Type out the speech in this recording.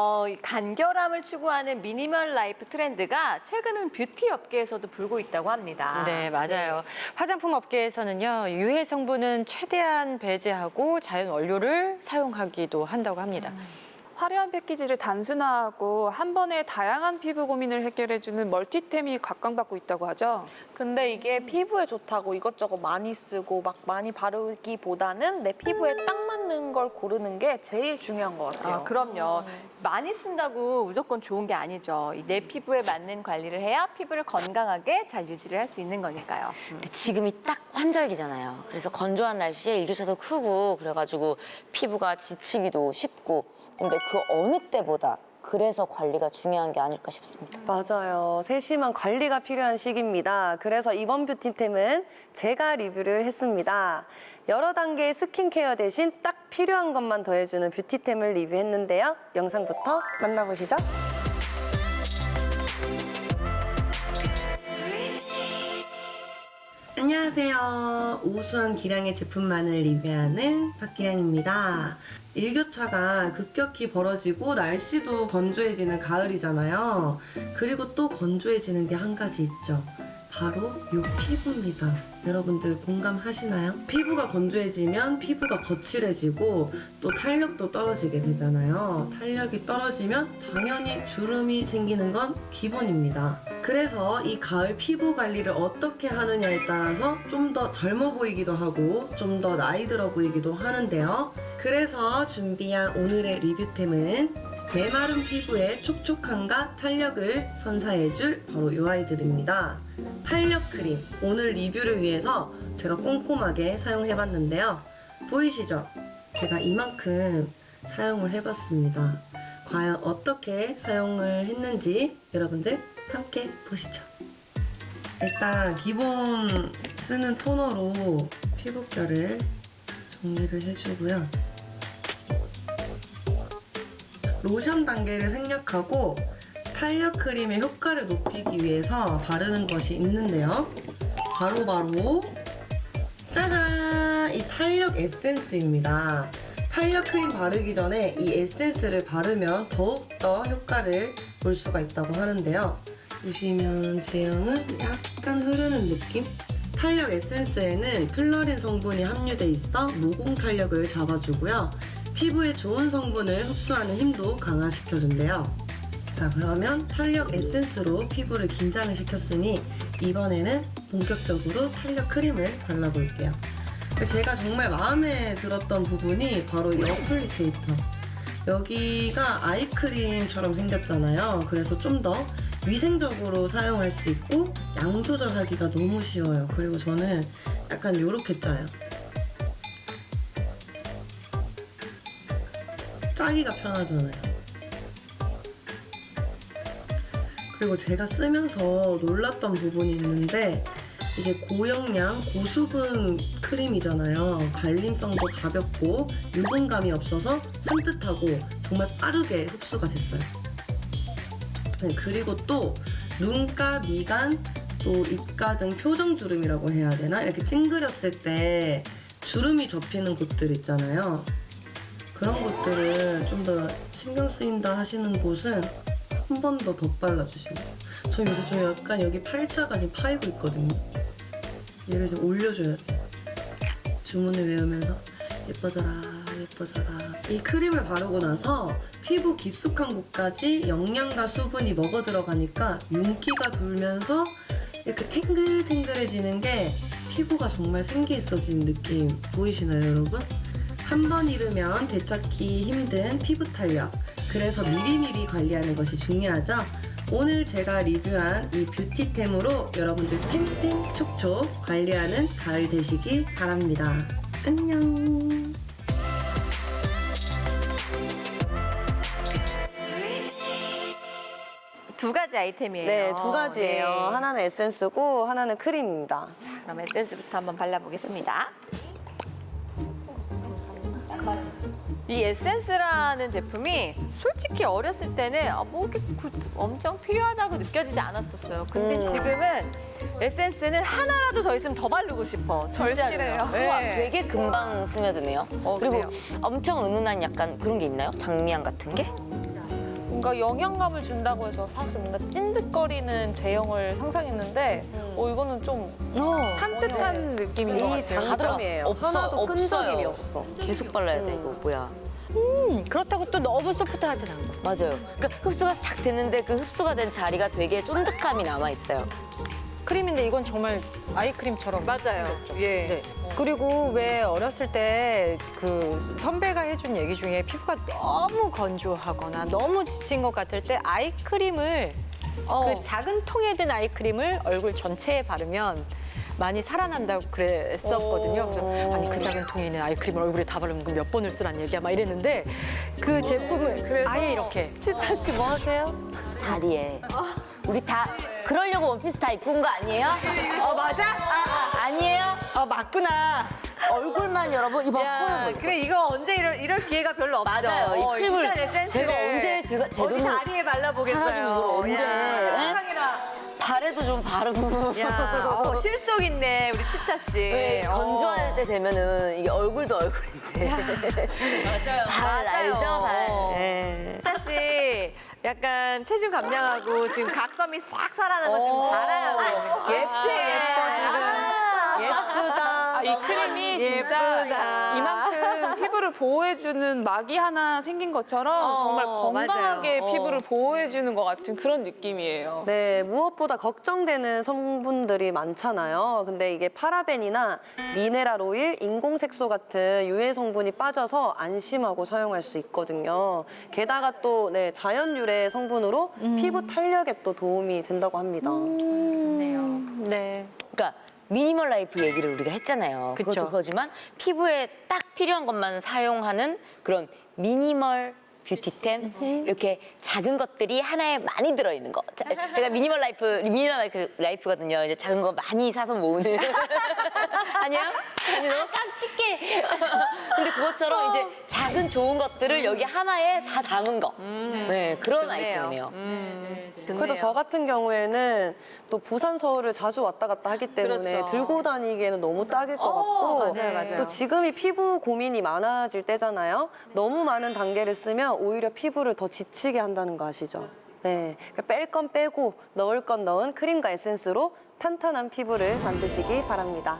어, 이 간결함을 추구하는 미니멀 라이프 트렌드가 최근은 뷰티 업계에서도 불고 있다고 합니다. 네, 맞아요. 화장품 업계에서는요, 유해 성분은 최대한 배제하고 자연 원료를 사용하기도 한다고 합니다. 화려한 패키지를 단순화하고 한 번에 다양한 피부 고민을 해결해주는 멀티템이 각광받고 있다고 하죠. 근데 이게 피부에 좋다고 이것저것 많이 쓰고 막 많이 바르기보다는 내 피부에 딱 맞는 걸 고르는 게 제일 중요한 것 같아요. 아, 그럼요. 많이 쓴다고 무조건 좋은 게 아니죠. 이내 피부에 맞는 관리를 해야 피부를 건강하게 잘 유지를 할 수 있는 거니까요. 근데 지금이 딱 환절기잖아요. 그래서 건조한 날씨에 일교차도 크고 그래가지고 피부가 지치기도 쉽고 근데 그 어느 때보다 그래서 관리가 중요한 게 아닐까 싶습니다. 맞아요. 세심한 관리가 필요한 시기입니다. 그래서 이번 뷰티템은 제가 리뷰를 했습니다. 여러 단계의 스킨케어 대신 딱 필요한 것만 더해주는 뷰티템을 리뷰했는데요. 영상부터 만나보시죠. 안녕하세요. 우수한 기량의 제품만을 리뷰하는 박기량입니다. 일교차가 급격히 벌어지고 날씨도 건조해지는 가을이잖아요. 그리고 또 건조해지는 게 한 가지 있죠. 바로 요 피부입니다. 여러분들 공감하시나요? 피부가 건조해지면 피부가 거칠해지고 또 탄력도 떨어지게 되잖아요. 탄력이 떨어지면 당연히 주름이 생기는 건 기본입니다. 그래서 이 가을 피부 관리를 어떻게 하느냐에 따라서 좀 더 젊어 보이기도 하고 좀 더 나이 들어 보이기도 하는데요. 그래서 준비한 오늘의 리뷰템은 메마른 피부에 촉촉함과 탄력을 선사해줄 바로 이 아이들입니다. 탄력 크림. 오늘 리뷰를 위해서 제가 꼼꼼하게 사용해봤는데요. 보이시죠? 제가 이만큼 사용을 해봤습니다. 과연 어떻게 사용을 했는지 여러분들 함께 보시죠. 일단 기본 쓰는 토너로 피부결을 정리를 해주고요. 로션 단계를 생략하고 탄력 크림의 효과를 높이기 위해서 바르는 것이 있는데요. 바로 바로 짜잔! 이 탄력 에센스입니다. 탄력 크림 바르기 전에 이 에센스를 바르면 더욱더 효과를 볼 수가 있다고 하는데요. 보시면 제형은 약간 흐르는 느낌? 탄력 에센스에는 플러린 성분이 함유돼 있어 모공 탄력을 잡아주고요. 피부에 좋은 성분을 흡수하는 힘도 강화시켜준대요. 자, 그러면 탄력 에센스로 피부를 긴장을 시켰으니 이번에는 본격적으로 탄력 크림을 발라볼게요. 제가 정말 마음에 들었던 부분이 바로 이 어플리케이터. 여기가 아이크림처럼 생겼잖아요. 그래서 좀 더 위생적으로 사용할 수 있고 양 조절하기가 너무 쉬워요. 그리고 저는 약간 요렇게 짜요. 짜기가 편하잖아요. 그리고 제가 쓰면서 놀랐던 부분이 있는데 이게 고영양, 고수분 크림이잖아요. 발림성도 가볍고 유분감이 없어서 산뜻하고 정말 빠르게 흡수가 됐어요. 네, 그리고 또 눈가, 미간, 또 입가 등 표정 주름이라고 해야 되나? 이렇게 찡그렸을 때 주름이 접히는 곳들 있잖아요. 그런 곳들을 좀 더 신경 쓰인다 하시는 곳은 한 번더더 발라 주시면 돼요. 저 요새 좀 약간 여기 팔자가 지금 파이고 있거든요. 얘를 좀 올려줘야 돼요. 주문을 외우면서 예뻐져라, 예뻐져라. 이 크림을 바르고 나서 피부 깊숙한 곳까지 영양과 수분이 먹어 들어가니까 윤기가 돌면서 이렇게 탱글탱글해지는 게 피부가 정말 생기 있어지는 느낌 보이시나요, 여러분? 한 번 잃으면 되찾기 힘든 피부 탄력. 그래서 미리미리 관리하는 것이 중요하죠. 오늘 제가 리뷰한 이 뷰티템으로 여러분들 탱탱 촉촉 관리하는 가을 되시길 바랍니다. 안녕. 두 가지 아이템이에요. 네, 두 가지예요. 네. 하나는 에센스고 하나는 크림입니다. 그럼 에센스부터 한번 발라보겠습니다. 이 에센스라는 제품이 솔직히 어렸을 때는 아, 뭐 이렇게 굳- 엄청 필요하다고 느껴지지 않았었어요. 근데 음. 지금은 에센스는 하나라도 더 있으면 더 바르고 싶어. 절실해요. 우와, 되게 금방 스며드네요. 어, 그리고 그래요? 엄청 은은한 약간 그런 게 있나요? 장미향 같은 게? 뭔가 영양감을 준다고 해서 사실 뭔가 찐득거리는 제형을 상상했는데 어 이거는 좀 산뜻한 느낌인 것 이 같아요. 장점이에요. 없어, 하나도 끈적임이 없어. 계속 발라야 돼 이거 뭐야? 음, 그렇다고 또 너무 소프트하진 않고. 맞아요. 그러니까 흡수가 싹 됐는데 그 흡수가 된 자리가 되게 쫀득함이 남아 있어요. 크림인데 이건 정말 아이크림처럼. 맞아요. 예. 네. 그리고 왜 어렸을 때 그 선배가 해준 얘기 중에 피부가 너무 건조하거나 너무 지친 것 같을 때 아이크림을 그 작은 통에 든 아이크림을 얼굴 전체에 바르면 많이 살아난다고 그랬었거든요. 그래서 아니 그 작은 통에 있는 아이크림을 얼굴에 다 바르면 그럼 몇 번을 쓰란 얘기야 막 이랬는데 그 제품은 아예 이렇게 치타 씨 뭐 하세요? 다리에. 우리 다 그러려고 원피스 다 입고 온 거 아니에요? 어 맞아? 아, 아, 니에요 아 맞구나. 얼굴만 여러분 이봐 야, 펄 그래 이거 언제 이럴, 이럴 기회가 별로 없죠. 맞아요. 이 어, 크림을 비싼 에센스를 제가 언제 제가 제 어디 돈으로 다리에 발라보겠어요. 이걸 언제 야, 에? 발에도 좀 바르고 야, 어, 실속 있네 우리 치타 씨. 왜 어. 건조할 때 되면은 이게 얼굴도 얼굴인데 맞아요 발 맞아요. 알죠 발 어. 예. 치타 씨 약간 체중 감량하고 지금 각섬이 싹 살아나서 어. 지금 자랑하고 예뻐 예뻐 지금. 예쁘다. 이 크림이 진짜 예쁘다. 이만큼 피부를 보호해주는 막이 하나 생긴 것처럼 어, 정말 건강하게 맞아요. 어. 피부를 보호해주는 것 같은 그런 느낌이에요. 네, 무엇보다 걱정되는 성분들이 많잖아요. 근데 이게 파라벤이나 미네랄 오일, 인공색소 같은 유해 성분이 빠져서 안심하고 사용할 수 있거든요. 게다가 또 네, 자연 유래 성분으로 피부 탄력에 또 도움이 된다고 합니다. 네. 그러니까 미니멀 라이프 얘기를 우리가 했잖아요. 그쵸. 그것도 그거지만 피부에 딱 필요한 것만 사용하는 그런 미니멀 뷰티템 이렇게 작은 것들이 하나에 많이 들어있는 거. 자, 제가 미니멀 라이프 미니멀 라이프, 라이프거든요. 이제 작은 거 많이 사서 모으는. 아니야? 아니 너 깜찍해. 근데 그것처럼 이제 작은 좋은 것들을 여기 하나에 다 담은 거. 네 그런 좋네요. 아이템이네요. 그래도 저 같은 경우에는 또 부산 서울을 자주 왔다 갔다 하기 때문에 그렇죠. 들고 다니기에는 너무 딱일 것 같고 맞아요, 맞아요. 또 지금이 피부 고민이 많아질 때잖아요. 너무 많은 단계를 쓰면 오히려 피부를 더 지치게 한다는 거 아시죠? 네, 뺄 건 빼고 넣을 건 넣은 크림과 에센스로 탄탄한 피부를 만드시기 바랍니다.